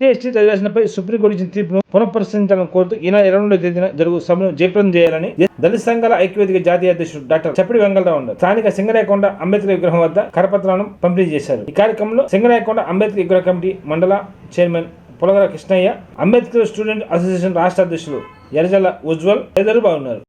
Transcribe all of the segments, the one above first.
ST రిజర్వేషన్పై supreme court ఇచ్చిన తీర్పును పునఃపరిశీలించాలని కోరుతూ ఈ నెల ఇరవై రెండో తేదీన జరుగు సభను జయప్రదం చేయాలని దళిత సంఘాల ఐక్యవేదిక జాతీయ అధ్యక్షుడు డాక్టర్ చప్పటి వెంగళరావు ఉన్నారు స్థానిక సింగరాయకొండ అంబేద్కర్ విగ్రహం వద్ద కరపత్రాలను పంపిణీ చేశారు. ఈ కార్యక్రమంలో సింగరాయకొండ అంబేద్కర్ విగ్రహ కమిటీ మండల chairman Pulagara Krishnaiah Ambedkar student association రాష్ట్ర అధ్యక్షులు ఎర్రజల్ల ఉజ్వల్ తదితరులు బాగున్నారు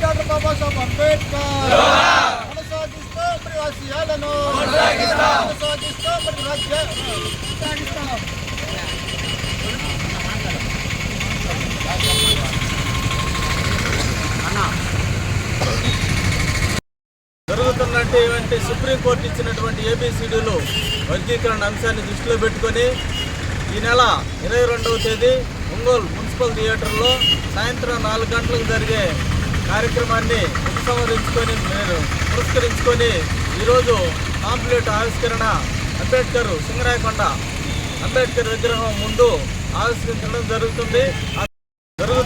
డాక్టర్ బాబాసాహెబ్ అంబేద్కర్ కొనసాగిస్తూ మరి ఆశయాలను కొనసాగిస్తూ మరి రాజ్య కొనసాగిస్తాం జరుగుతున్నటువంటి సుప్రీంకోర్టు ఇచ్చినటువంటి ఏబిసిడిలో వర్గీకరణ అంశాన్ని దృష్టిలో పెట్టుకొని ఈ నెల ఇరవై రెండవ తేదీ ఒంగోలు మున్సిపల్ థియేటర్లో సాయంత్రం నాలుగు గంటలకు జరిగే కార్యక్రమాన్ని ఉపసంహరించుకొని మీరు పురస్కరించుకొని ఈరోజు కాంప్లీట్ ఆవిష్కరణ అంబేద్కర్ సింగరాయకొండ అంబేద్కర్ విగ్రహం ముందు ఆవిష్కరించడం జరుగుతుంది.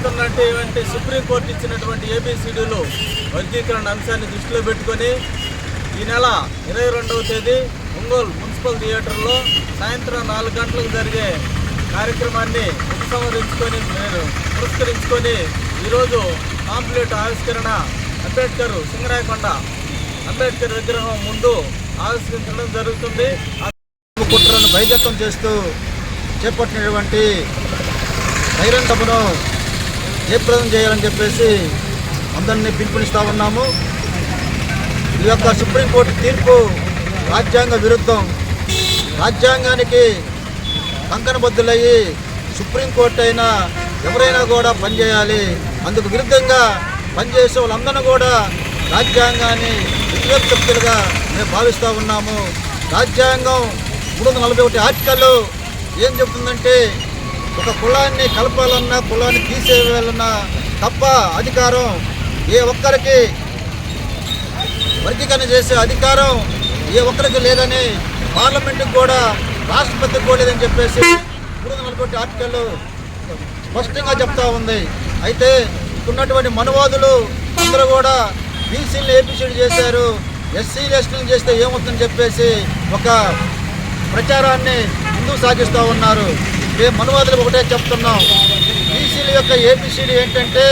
జరుగుతున్నటువంటి సుప్రీంకోర్టు ఇచ్చినటువంటి ఏబిసిడీలు వర్గీకరణ అంశాన్ని దృష్టిలో పెట్టుకొని ఈ నెల ఇరవై రెండవ తేదీ ఒంగోలు మున్సిపల్ థియేటర్లో సాయంత్రం నాలుగు గంటలకు జరిగే కార్యక్రమాన్ని ఉపసంహరించుకొని నేను పురస్కరించుకొని ఈరోజు కాంప్లీట్ ఆవిష్కరణ అంబేద్కర్ సింగరాయకొండ అంబేద్కర్ విగ్రహం ముందు ఆవిష్కరించడం జరుగుతుంది. కుట్రను బహిర్గతం చేస్తూ చేపట్టినటువంటి బహిరంగమును జయప్రదం చేయాలని చెప్పేసి అందరినీ పిలుపునిస్తూ ఉన్నాము. ఈ యొక్క సుప్రీంకోర్టు తీర్పు రాజ్యాంగ విరుద్ధం. రాజ్యాంగానికి కంకణబద్దులయ్యి సుప్రీంకోర్టు అయినా ఎవరైనా కూడా పనిచేయాలి. అందుకు విరుద్ధంగా పనిచేసే వాళ్ళందరినీ కూడా రాజ్యాంగాన్ని వ్యతిరేక్తులుగా మేము భావిస్తూ ఉన్నాము. రాజ్యాంగం మూడు వందల నలభై ఒకటి ఆర్టికల్ ఏం చెబుతుందంటే ఒక కులాన్ని కలపాలన్నా కులాన్ని తీసేయాలన్నా తప్ప అధికారం ఏ ఒక్కరికి వర్గీకరణ చేసే అధికారం ఏ ఒక్కరికి లేదని పార్లమెంటుకు కూడా రాష్ట్రపతికి కూడా లేదని చెప్పేసి మూడు వందల నలభై ఆర్టికల్ స్పష్టంగా చెప్తా ఉంది. అయితే ఉన్నటువంటి మనువాదులు అందరూ కూడా బీసీలు ఏపీసీలు చేశారు ఎస్సీ ఎస్టీలు చేస్తే ఏమవుతుందని చెప్పేసి ఒక ప్రచారాన్ని ముందుకు సాగిస్తూ ఉన్నారు. మేము మనువాదులకు ఒకటే చెప్తున్నాం. బీసీల యొక్క ఏపీసీలు ఏంటంటే